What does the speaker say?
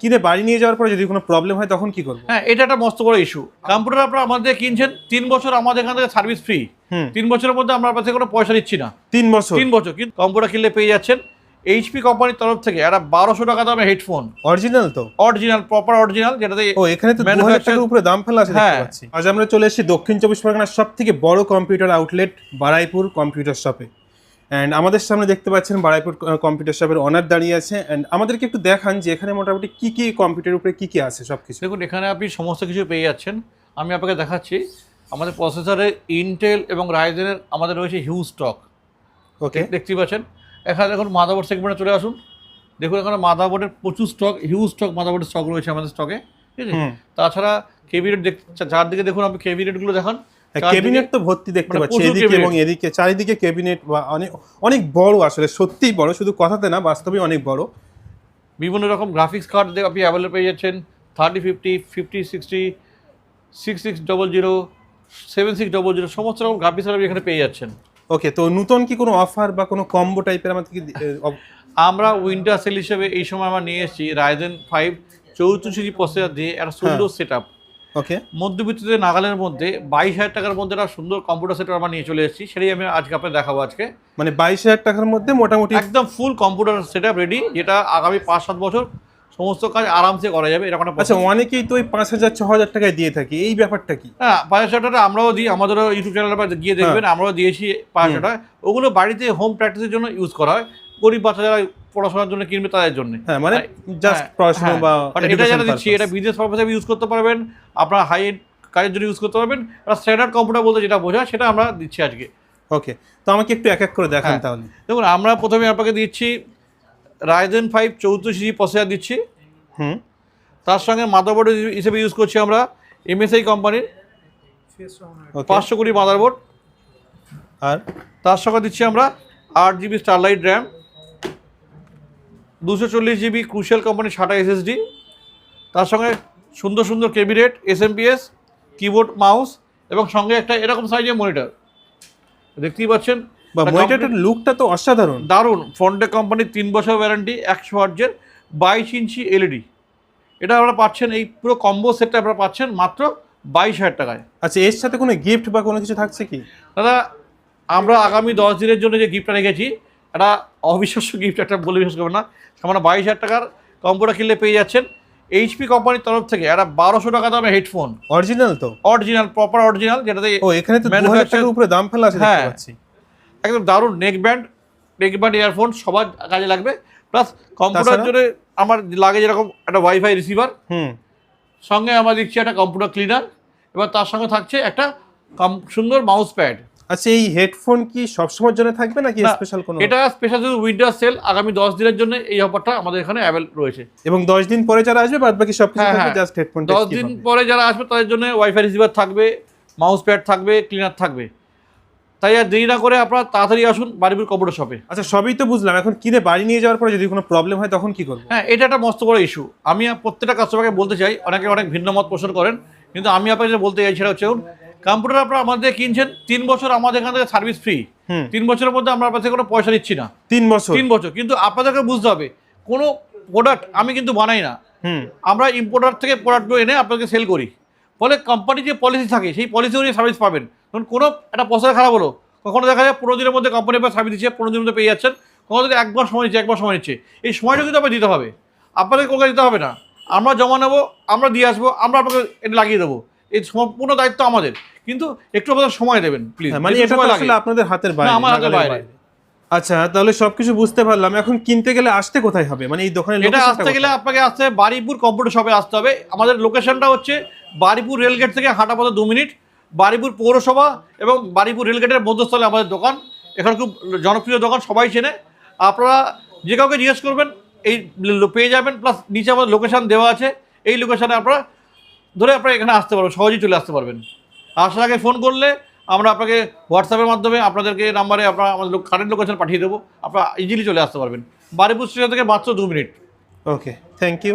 কিনে বাড়ি নিয়ে যাওয়ার পরে যদি কোনো প্রবলেম হয় তখন কি করব? হ্যাঁ এটা একটা মস্ত বড় ইস্যু কম্পিউটার আপনারা আমাদের কিনছেন তিন বছর আমাদের এখান থেকে সার্ভিস ফ্রি তিন বছরের মধ্যে আমরা আপনার কোনো পয়সা নিচ্ছি না। তিন বছর? তিন বছর। কিন্তু কম্পিউটার কিনলে পেয়ে যাচ্ছেন এইচপি কোম্পানির তরফ থেকে একটা বারোশো টাকা দামে হেডফোন অরিজিনাল তো? অরিজিনাল প্রপার অরিজিনাল যেটাতে ও এখানে তো হাজার উপরে দাম ফেলা আছে দেখতে হ্যাঁ। পাচ্ছি। আজ আমরা চলে এসেছি দক্ষিণ চব্বিশ পরগনার সব থেকে বড় কম্পিউটার আউটলেট বারাইপুর কম্পিউটার শপে অ্যান্ড আমাদের সামনে দেখতে পাচ্ছেন বারাইপুর কম্পিউটার শপের অনার দাঁড়িয়ে আছে। অ্যান্ড আমাদেরকে একটু দেখান যে এখানে মোটামুটি কী কী কম্পিউটার উপরে কী কী আছে সব কিছু দেখুন এখানে আপনি সমস্ত কিছু পেয়ে যাচ্ছেন। আমি আপনাকে দেখাচ্ছি আমাদের প্রসেসরে ইন্টেল এবং রাইজেনের আমাদের রয়েছে হিউজ স্টক ওকে দেখতেই পাচ্ছেন। এখানে দেখুন মাদাবোর্ড সেগমেন্টে চলে আসুন। দেখুন এখানে মাদাবোর্ডের প্রচুর স্টক হিউজ স্টক মাদাবোর্ডের স্টক রয়েছে আমাদের স্টকে ঠিক আছে? তাছাড়া কেবিনেট দেখ চারদিকে দেখুন আপনি কেবিনেটগুলো দেখান। ক্যাবিনেট তো ভর্তি দেখতে মানে পাচ্ছি এদিকে এবং এদিকে। চারিদিকে ক্যাবিনেট বা অনেক অনেক বড় আসলে সত্যিই বড় শুধু কথাতে না বাস্তবে অনেক বড়। বিভিন্ন রকম গ্রাফিক্স কার্ড আপনি অ্যাভেলেবল পেয়ে যাচ্ছেন। Thirty fifty fifty sixty six six double zero seven six double zero সমস্ত রকম গ্রাফিক্স কার্ড এখানে পেয়ে যাচ্ছেন। ওকে তো নতুন কি কোনো অফার বা কোনো কম্বো টাইপের আমাদের কি আমরা উইন্টার সেল হিসেবে এই সময় আমরা নিয়ে এসেছি রাইজেন ফাইভ চৌত্রিশ প্রসেসর দিয়ে একটা সুন্দর সেট আপ ওকে মধ্যবিত্তদের নাগালের মধ্যে বাইশ হাজার টাকার মধ্যে একটা সুন্দর কম্পিউটার সেট আমরা নিয়ে চলে এসেছি সেটাই আমি আজকে আপনাকে দেখাবো আজকে। মানে বাইশ হাজার টাকার মধ্যে মোটামুটি একদম full computer set up ready যেটা আগামী পাঁচ সাত বছর সমস্ত কাজ আরামসে করা যাবে এরকম আচ্ছা অনেকেই তো ওই পাঁচ হাজার ছ হাজার টাকায় দিয়ে থাকে এই ব্যাপারটা কি? হ্যাঁ পাঁচ হাজার টাকা আমরাও দিই আমাদেরও ইউটিউব চ্যানেলে গিয়ে দেখবেন আমরাও দিয়েছি পাঁচ হাজার টাকা ওগুলো বাড়িতে হোম প্র্যাকটিসের জন্য ইউজ করা হয়। গরিব বাচ্চা যারা পড়াশোনার জন্য কিনবে তাদের জন্য। হ্যাঁ মানে জাস্ট হ্যাঁ, পড়াশোনা হ্যাঁ। বা এটা যারা দিচ্ছি এটা বিজনেস পারপাসে ইউজ করতে পারবেন আপনার হাই এন্ড কাজের জন্য ইউজ করতে পারবেন আর স্ট্যান্ডার্ড কম্পিউটার বলতে যেটা বোঝায় সেটা আমরা দিচ্ছি আজকে। ওকে তো আমাকে একটু এক এক করে দেখান হ্যাঁ। তাহলে। দেখুন আমরা প্রথমে আপনাকে দিচ্ছি রাইজেন ফাইভ চৌত্রিশ জি প্রসেসর দিচ্ছি। হুম। তার সঙ্গে মাদারবোর্ড হিসেবে ইউজ করছি আমরা এমএসআই কোম্পানির পাঁচশো কুড়ি মাদারবোর্ড আর? তার সঙ্গে দিচ্ছি আমরা আট জিবি স্টারলাইট র্যাম দুশো চল্লিশ জিবি ক্রুশিয়াল কোম্পানির সাটা এসএসডি তার সঙ্গে সুন্দর সুন্দর কেবিনেট এসএমপিএস কিবোর্ড মাউস এবং সঙ্গে একটা এরকম সাইজের মনিটর দেখতেই পাচ্ছেন? বা লুকটা তো অসাধারণ। দারুণ। ফন্টে কোম্পানির তিন বছর ওয়ারেন্টি একশো আর্জের বাইশ ইঞ্চি এলইডি এটা আপনারা পাচ্ছেন এই পুরো কম্বো সেটটা আপনারা পাচ্ছেন মাত্র বাইশ হাজার টাকায়। আচ্ছা এর সাথে কোনো গিফট বা কোনো কিছু থাকছে কি? দাদা আমরা আগামী দশ দিনের জন্য যে গিফটটা রেখেছি একটা অবিশ্বাস্য গিফট একটা বলে বিশ্বাস করবেন না। সামান্য বাইশ হাজার টাকার কম্পিউটার কিনলে পেয়ে যাচ্ছেন এইচপি কোম্পানির তরফ থেকে একটা বারোশো টাকা দামে হেডফোন অরিজিনাল তো? অরিজিনাল প্রপার অরিজিনাল যেটাতে ও এখানে তো Manufacturer- উপরে দাম ফেলা আছে হ্যাঁ। একদম দারুণ neck band neck band earphone সবার কাজে লাগবে। Plus computer? জন্য আমার লাগে যেরকম একটা ওয়াইফাই রিসিভার হুম। সঙ্গে আমার দিচ্ছি একটা কম্পিউটার ক্লিনার এবার তার সঙ্গে থাকছে একটা সুন্দর মাউস প্যাড আচ্ছা এই হেডফোন কি সবসময়ের জন্য থাকবে নাকি স্পেশাল কোনো? এটা স্পেশাল শুধু উইন্টার সেল আগামী দশ দিনের জন্য এই অফারটা আমাদের এখানে অ্যাভেল রয়েছে। এবং দশ দিন পরে যারা আসবে বাদ বাকি সব কিছু হ্যাঁ, থাকবে। জাস্ট হেডফোন দশ দিন পরে যারা আসবে তাদের জন্য ওয়াইফাই রিসিভার থাকবে মাউস প্যাড থাকবে ক্লিনার থাকবে। তাই আর দেরি না করে আপনারা তাড়াতাড়ি আসুন বাড়িপুর কম্পিউটার শপে আচ্ছা সবই তো বুঝলাম। এখন কিনে বাড়ি নিয়ে যাওয়ার পরে যদি কোনো প্রবলেম হয় তখন কি করব? হ্যাঁ এটা একটা মস্ত বড় ইস্যু আমি প্রত্যেকটা কাস্টমারকে বলতে চাই অনেকে অনেক ভিন্ন মত পোষণ করেন কিন্তু আমি আপনাকে বলতে চাই সেটা হচ্ছে কম্পিউটার আপনারা আমাদের কিনছেন তিন বছর আমাদের এখান থেকে সার্ভিস ফ্রি। তিন বছরের মধ্যে আমরা আপনার কোনো পয়সা নিচ্ছি না। তিন বছর? তিন বছর। কিন্তু আপনাদেরকে বুঝতে হবে কোনো প্রোডাক্ট আমি কিন্তু বানাই না। আমরা ইম্পোর্টার থেকে প্রোডাক্টগুলো এনে আপনাকে সেল করি। ফলে কোম্পানির যে পলিসি থাকে সেই পলিসি অনুযায়ী সার্ভিস পাবেন। ধরুন কোনো একটা প্রসেসর খারাপ হলো কখনো দেখা যায় পনেরো দিনের মধ্যে কোম্পানি আপনার সার্ভিস দিচ্ছে পনেরো দিনের মধ্যে পেয়ে যাচ্ছেন কখনো যদি একবার সময় নিচ্ছে একবার সময় নিচ্ছে। এই সময়টা কিন্তু আপনাকে দিতে হবে। আপনাদের কলকাতা দিতে হবে না। আমরা জমা নেব আমরা দিয়ে আসব আমরা আপনাকে এটা লাগিয়ে দেবো। এই সম্পূর্ণ দায়িত্ব আমাদের। কিন্তু একটু আপনাদের সময় দেবেন প্লিজ হ্যাঁ, মানে এটা আসলে আপনাদের হাতের বাইরে আমার হাতের বাইরে। আচ্ছা তাহলে সবকিছু বুঝতে পারলাম। এখন কিনতে গেলে আসতে কোথায় হবে? মানে এই দোকানে এটা আসতে গেলে আপনাকে আসতে হবে বারিপুর কম্পিউটার শপে আসতে হবে। আমাদের লোকেশনটা হচ্ছে বারিপুর রেলগেট থেকে হাঁটা পথে দু মিনিট বারিপুর পৌরসভা এবং বারিপুর রেলগেটের মধ্যস্থলে আমাদের দোকান। এখানে খুব জনপ্রিয় দোকান সবাই চেনে। আপনারা যে কাউকে জিজ্ঞেস করবেন এই পেয়ে যাবেন প্লাস নিচে আমাদের লোকেশন দেওয়া আছে। এই লোকেশনে আপনারা ধরে আপনারা এখানে আসতে পারবেন, সহজেই চলে আসতে পারবেন। আসার আগে ফোন করলে আমরা আপনাকে হোয়াটসঅ্যাপের মাধ্যমে আপনাদেরকে নাম্বারে আপনার আমাদের কারেন্ট লোকেশন পাঠিয়ে দেবো। আপনারা ইজিলি চলে আসতে পারবেন। বারিপুর স্টেশন থেকে মাত্র দু মিনিট। Okay thank you